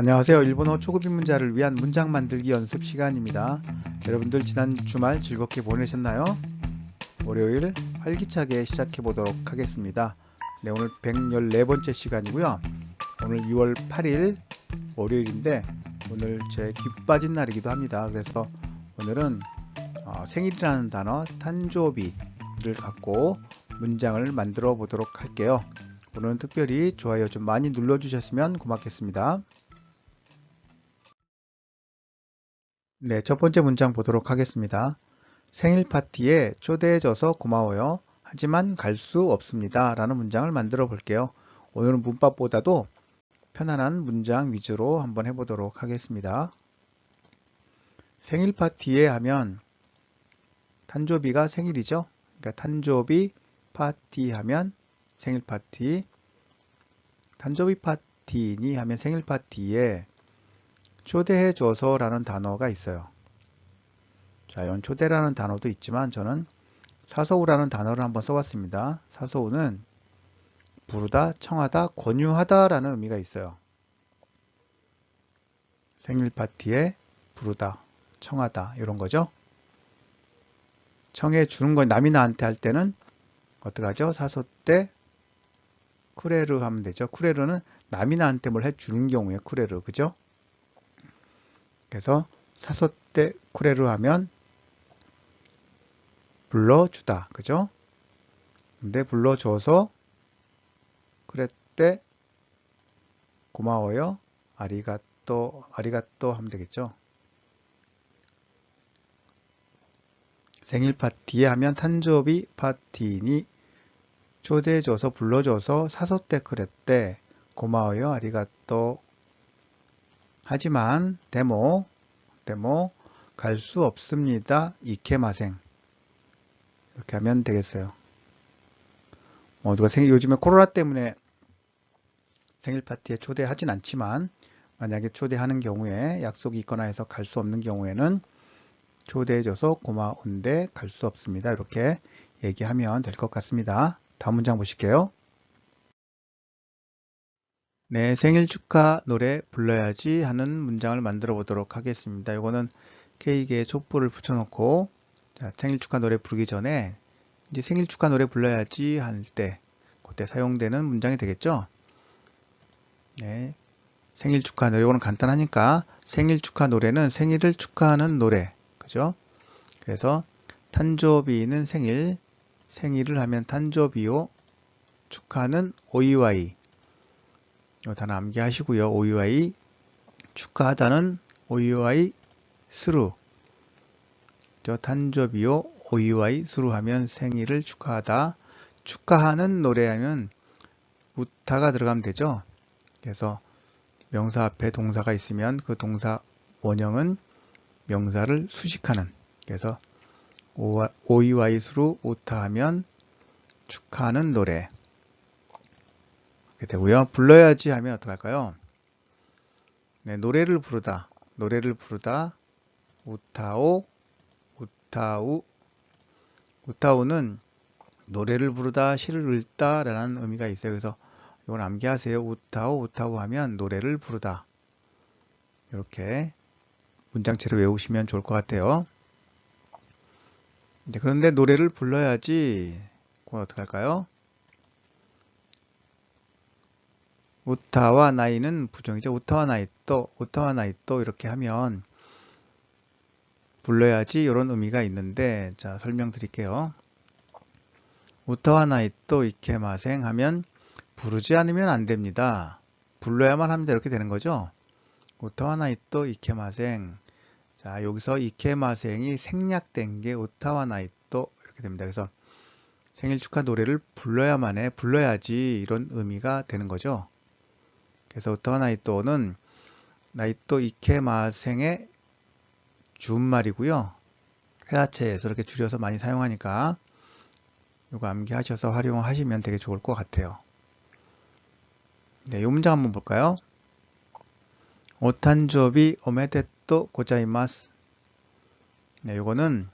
안녕하세요. 일본어 초급 입문자를 위한 문장 만들기 연습 시간입니다. 여러분들 지난 주말 즐겁게 보내셨나요? 월요일 활기차게 시작해 보도록 하겠습니다. 네, 오늘 114번째 시간이고요. 오늘 2월 8일 월요일인데 오늘 제 귀 빠진 날이기도 합니다. 그래서 오늘은 어, 생일이라는 단어 탄조비를 갖고 문장을 만들어 보도록 할게요. 오늘은 특별히 좋아요 좀 많이 눌러주셨으면 고맙겠습니다. 네, 첫 번째 문장 보도록 하겠습니다. 생일 파티에 초대해줘서 고마워요. 하지만 갈 수 없습니다. 라는 문장을 만들어 볼게요. 오늘은 문법보다도 편안한 문장 위주로 한번 해보도록 하겠습니다. 생일 파티에 하면 탄조비가 생일이죠. 그러니까 탄조비 파티 하면 생일 파티 탄조비 파티니 하면 생일 파티에 초대해줘서 라는 단어가 있어요. 자, 이런 초대라는 단어도 있지만 저는 사서우라는 단어를 한번 써봤습니다. 사서우는 부르다, 청하다, 권유하다 라는 의미가 있어요. 생일 파티에 부르다, 청하다 이런 거죠. 청해 주는 건 남이 나한테 할 때는 어떡하죠? 사소 때 쿠레르 하면 되죠. 쿠레르는 남이 나한테 뭘 해주는 경우에 쿠레르 그죠? 그래서 사소 때 쿠레르 하면 불러주다. 그죠? 근데 불러줘서 그랬대 고마워요. 아리가또 아리가또 하면 되겠죠? 생일 파티에 하면 탄조비 파티니 초대해줘서 불러줘서 사소 때 그랬대 고마워요. 아리가또 하지만 데모 데모 갈 수 없습니다 이케마생 이렇게 하면 되겠어요. 뭐 누가 생일 요즘에 코로나 때문에 생일 파티에 초대하진 않지만 만약에 초대하는 경우에 약속이 있거나 해서 갈 수 없는 경우에는 초대해줘서 고마운데 갈 수 없습니다. 이렇게 얘기하면 될 것 같습니다. 다음 문장 보실게요. 네, 생일 축하 노래 불러야지 하는 문장을 만들어 보도록 하겠습니다. 이거는 케이크에 촛불을 붙여놓고 자, 생일 축하 노래 부르기 전에 이제 생일 축하 노래 불러야지 할 때 그때 사용되는 문장이 되겠죠. 네. 생일 축하 노래 이거는 간단하니까 생일 축하 노래는 생일을 축하하는 노래. 그죠? 그래서 탄조비는 생일, 생일을 하면 탄조비오, 축하는 오이와이. 이 단어 암기하시고요. 오이와이, 축하하다는 오이와이 스루. 저 탄저비오 오이와이 수루하면 생일을 축하하다. 축하하는 노래는 우타가 들어가면 되죠. 그래서 명사 앞에 동사가 있으면 그 동사 원형은 명사를 수식하는. 그래서 오이와이 수루 우타 하면 축하하는 노래. 이렇게 되고요. 불러야지 하면 어떡할까요? 네, 노래를 부르다. 노래를 부르다. 우타오 우타우 우타우는 노래를 부르다 시를 읽다 라는 의미가 있어요. 그래서 이건 암기하세요. 우타우 우타우 하면 노래를 부르다 이렇게 문장체를 외우시면 좋을 것 같아요. 그런데 노래를 불러야지 그건 어떻게 할까요? 우타와 나이는 부정이죠. 우타와 나이 또 우타와 나이 또 이렇게 하면 불러야지 이런 의미가 있는데 자 설명드릴게요. 우타와 나이또 이케마생 하면 부르지 않으면 안 됩니다. 불러야만 합니다. 이렇게 되는 거죠. 우타와 나이또 이케마생 자 여기서 이케마생이 생략된 게 우타와 나이또 이렇게 됩니다. 그래서 생일 축하 노래를 불러야만 해 불러야지 이런 의미가 되는 거죠. 그래서 우타와 나이또는 나이또 이케마생의 준말이고요. 회화체에서 이렇게 줄여서 많이 사용하니까 이거 암기하셔서 활용하시면 되게 좋을 것 같아요. 네, 이 문장 한번 볼까요? 오탄조비 오메데또 고자이마스 네, 요거는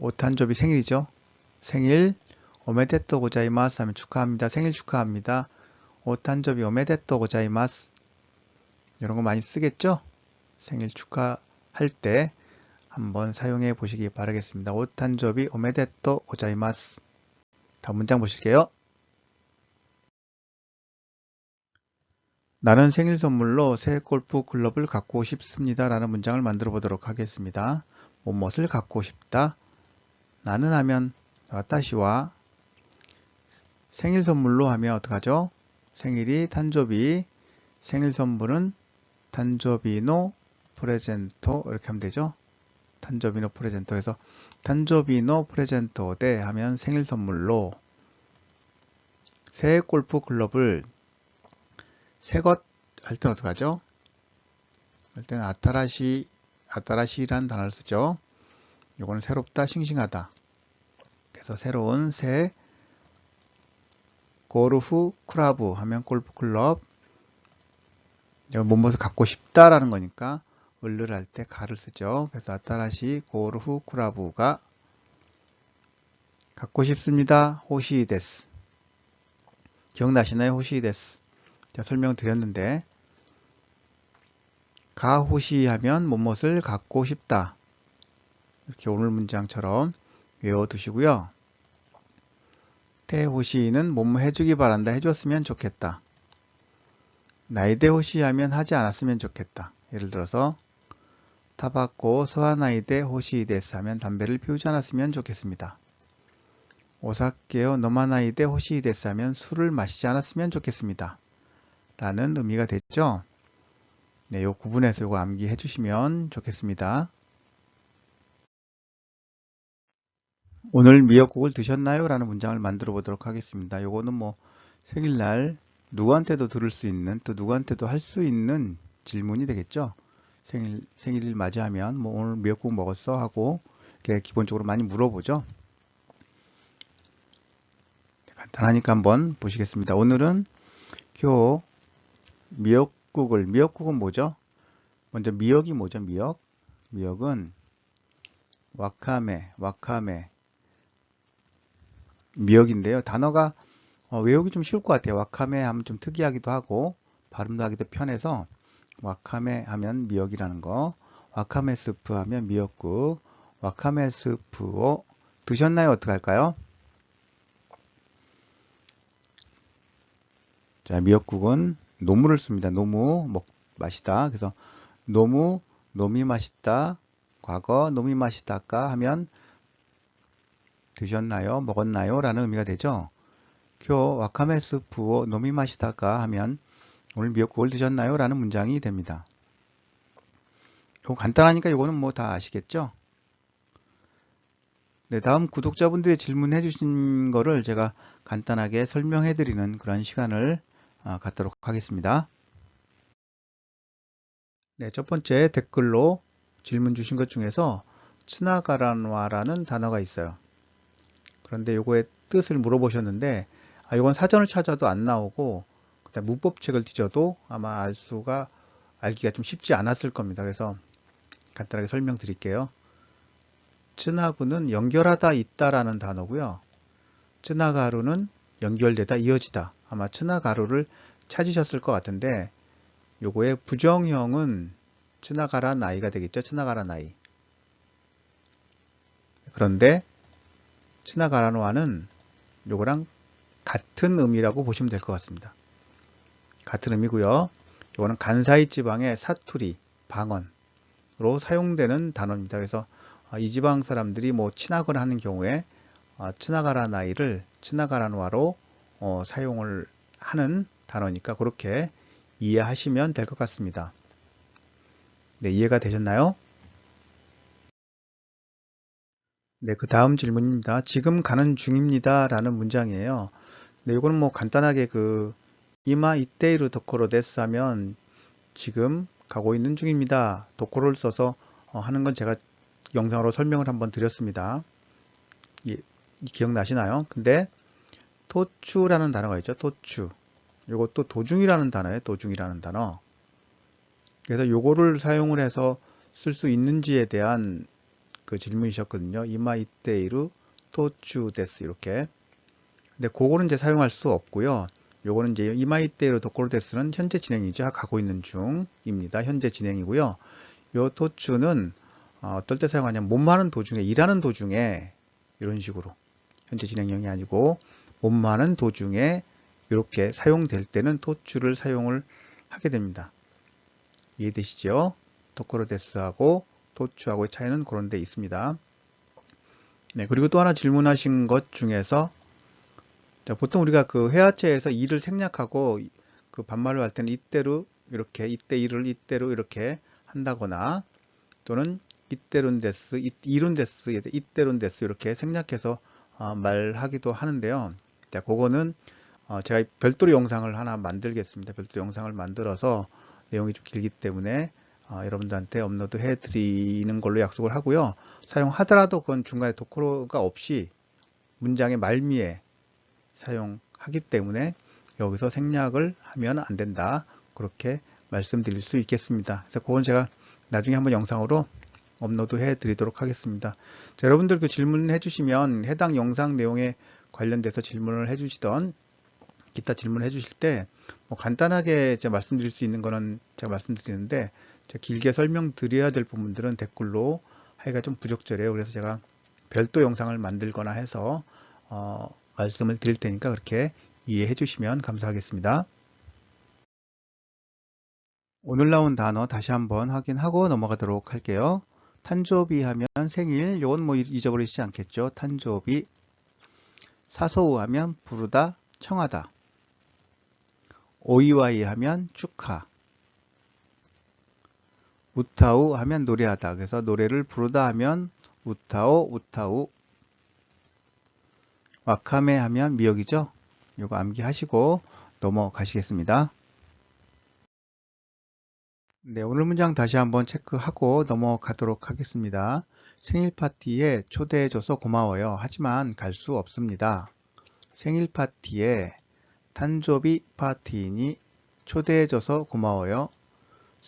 오탄조비 생일이죠. 생일 오메데또 고자이마스 하면 축하합니다. 생일 축하합니다. 오탄조비 오메데또 고자이마스 이런 거 많이 쓰겠죠? 생일 축하할 때 한번 사용해 보시기 바라겠습니다. 오탄조비 오메데토 고자이마스. 다음 문장 보실게요. 나는 생일 선물로 새 골프 클럽을 갖고 싶습니다. 라는 문장을 만들어 보도록 하겠습니다. 무엇을 갖고 싶다. 나는 하면 와타시와 생일 선물로 하면 어떡하죠? 생일이 탄조비, 생일 선물은 탄조비노 프레젠토 이렇게 하면 되죠? 탄조비노 프레젠토 에서 탄조비노 프레젠토 대 하면 생일 선물로 새 골프 클럽을 새것 할 때는 어떡하죠? 할 때는 아타라시 아타라시라는 단어를 쓰죠. 요거는 새롭다, 싱싱하다. 그래서 새로운 새 고르프 클라브 하면 골프 클럽 뭔것을 갖고 싶다라는 거니까 을를 할 때 가를 쓰죠. 그래서 아타라시 고르프 클라브가 갖고 싶습니다. 호시 데스. 기억나시나요? 호시 데스. 제가 설명드렸는데 가호시 하면 뭐뭇을 갖고 싶다. 이렇게 오늘 문장처럼 외워두시고요. 태호시는 뭐뭐 해주기 바란다. 해줬으면 좋겠다. 나이대 호시 하면 하지 않았으면 좋겠다. 예를 들어서 타바코 소아나이대 호시 데스 하면 담배를 피우지 않았으면 좋겠습니다. 오사케요 노마나이대 호시 데스 하면 술을 마시지 않았으면 좋겠습니다. 라는 의미가 됐죠. 네, 요 구분해서 요거 암기해 주시면 좋겠습니다. 오늘 미역국을 드셨나요? 라는 문장을 만들어 보도록 하겠습니다. 요거는 뭐 생일날 누구한테도 들을 수 있는 또 누구한테도 할 수 있는 질문이 되겠죠. 생일, 생일을 맞이하면 뭐 오늘 미역국 먹었어? 하고 이렇게 기본적으로 많이 물어보죠. 간단하니까 한번 보시겠습니다. 오늘은 교 미역국을 미역국은 뭐죠? 먼저 미역이 뭐죠? 미역 미역은 와카메 와카메 미역인데요. 단어가 어, 외우기 좀 쉬울 것 같아요. 와카메 하면 좀 특이하기도 하고 발음도 하기도 편해서 와카메 하면 미역이라는 거 와카메 스프 하면 미역국 와카메 스프を드셨나요? 어떻게 할까요? 자 미역국은 노무를 씁니다. 노무 먹 맛이다. 그래서 노무 노미 맛있다. 과거 노미 맛있다까 하면 드셨나요? 먹었나요? 라는 의미가 되죠. 교 와카메 스프오 노미 맛있다까 하면 오늘 미역국을 드셨나요? 라는 문장이 됩니다. 이거 간단하니까 이거는 뭐 다 아시겠죠? 네, 다음 구독자분들이 질문해 주신 거를 제가 간단하게 설명해 드리는 그런 시간을 아, 갖도록 하겠습니다. 네, 첫 번째 댓글로 질문 주신 것 중에서 츠나가라노아라는 단어가 있어요. 그런데 요거의 뜻을 물어보셨는데 아, 이건 사전을 찾아도 안 나오고 그다음 문법책을 뒤져도 아마 알 수가 알기가 좀 쉽지 않았을 겁니다. 그래서 간단하게 설명드릴게요. 츠나구는 연결하다 있다라는 단어고요. 츠나가루는 연결되다 이어지다. 아마 츠나가루를 찾으셨을 것 같은데 요거의 부정형은 츠나가라 나이가 되겠죠. 츠나가라 나이. 그런데 츠나가라노아는 요거랑 같은 의미라고 보시면 될 것 같습니다. 같은 의미고요. 요거는 간사이 지방의 사투리, 방언으로 사용되는 단어입니다. 그래서 아, 이 지방 사람들이 뭐 친하거나 하는 경우에 아, 츠나가라 나이를 츠나가라노아로 어, 사용을 하는 단어니까 그렇게 이해하시면 될 것 같습니다. 네, 이해가 되셨나요? 네, 그 다음 질문입니다. 지금 가는 중입니다. 라는 문장이에요. 네, 이거는 뭐 간단하게 그 이마 이때이루 도코로 데스 하면 지금 가고 있는 중입니다. 도코로를 써서 어, 하는 건 제가 영상으로 설명을 한번 드렸습니다. 예, 기억나시나요? 근데 토추라는 단어가 있죠. 토추. 이것도 도중이라는 단어예요. 도중이라는 단어. 그래서 요거를 사용을 해서 쓸 수 있는지에 대한 그 질문이셨거든요. 이마 이때이루 토추 데스 이렇게. 근데 그거는 이제 사용할 수 없고요. 요거는 이제 이마이테로 도코로 데스는 현재 진행이죠. 가고 있는 중입니다. 현재 진행이고요. 요 토츠는 어, 어떨 때 사용하냐면 몸마는 도중에 일하는 도중에 이런 식으로 현재 진행형이 아니고 몸마는 도중에 이렇게 사용될 때는 토츠를 사용을 하게 됩니다. 이해되시죠? 도코로 데스하고 토츠하고의 차이는 그런 데 있습니다. 네, 그리고 또 하나 질문하신 것 중에서 자, 보통 우리가 그 회화체에서 이를 생략하고 그 반말을 할 때는 이때로 이렇게 이때 이를 이때로 이렇게 한다거나 또는 이때룬데스, 이룬데스, 이때룬데스 이렇게 생략해서 어, 말하기도 하는데요. 자, 그거는 어, 제가 별도로 영상을 하나 만들겠습니다. 별도로 영상을 만들어서 내용이 좀 길기 때문에 어, 여러분들한테 업로드 해드리는 걸로 약속을 하고요. 사용하더라도 그건 중간에 도커가 없이 문장의 말미에 사용하기 때문에 여기서 생략을 하면 안 된다. 그렇게 말씀드릴 수 있겠습니다. 그래서 그건 제가 나중에 한번 영상으로 업로드 해 드리도록 하겠습니다. 자, 여러분들 그 질문해 주시면 해당 영상 내용에 관련돼서 질문을 해 주시던 기타 질문해 주실 때 뭐 간단하게 제가 말씀드릴 수 있는 거는 제가 말씀드리는데 길게 설명드려야 될 부분들은 댓글로 하기가 좀 부적절해요. 그래서 제가 별도 영상을 만들거나 해서 어, 말씀을 드릴 테니까 그렇게 이해해 주시면 감사하겠습니다. 오늘 나온 단어 다시 한번 확인하고 넘어가도록 할게요. 탄조비 하면 생일, 요건 뭐 잊어버리시지 않겠죠. 탄조비. 사소우 하면 부르다, 청하다. 오이와이 하면 축하. 우타우 하면 노래하다. 그래서 노래를 부르다 하면 우타오, 우타우. 와카메 하면 미역이죠. 요거 암기하시고 넘어가시겠습니다. 네, 오늘 문장 다시 한번 체크하고 넘어가도록 하겠습니다. 생일 파티에 초대해줘서 고마워요. 하지만 갈 수 없습니다. 생일 파티에 탄조비 파티니 초대해줘서 고마워요.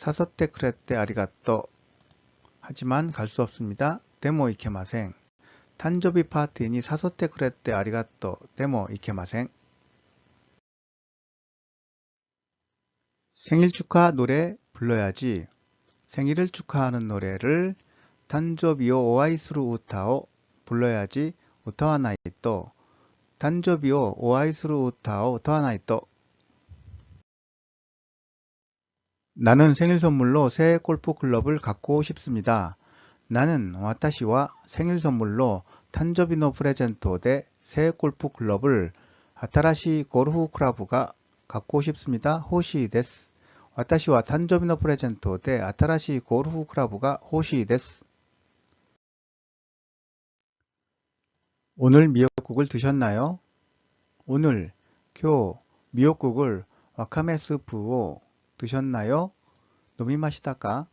사서테 크레테 아리가또. 하지만 갈 수 없습니다. 데모 이케마생. 탄조비 파티니 사서테 크레테 아리가또. 데모 이케마생. 생일 축하 노래 불러야지. 생일을 축하하는 노래를 단조비오 오아이스루 우타오 불러야지 우타와나이또. 단조비오 오아이스루 우타오 우타와나이또 나는 생일 선물로 새 골프 클럽을 갖고 싶습니다. 나는 와타시와 생일 선물로 탄저비노 프레젠토 대새 골프 클럽을 아타라시 고르후 크라브가 갖고 싶습니다. 호시 데스. 와타시와 탄저비노 프레젠토 대 아타라시 고르후 크라브가 호시 데스. 오늘 미역국을 드셨나요? 오늘 교 미역국을 와카메 스프오 드셨나요? 노미마시다까?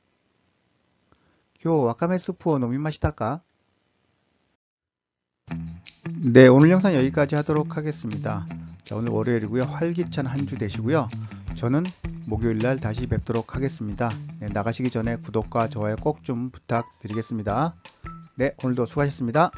교 와카메 스프로 노미마시다까? 네, 오늘 영상 여기까지 하도록 하겠습니다. 자, 오늘 월요일이고요. 활기찬 한 주 되시고요. 저는 목요일 날 다시 뵙도록 하겠습니다. 네, 나가시기 전에 구독과 좋아요 꼭 좀 부탁드리겠습니다. 네, 오늘도 수고하셨습니다.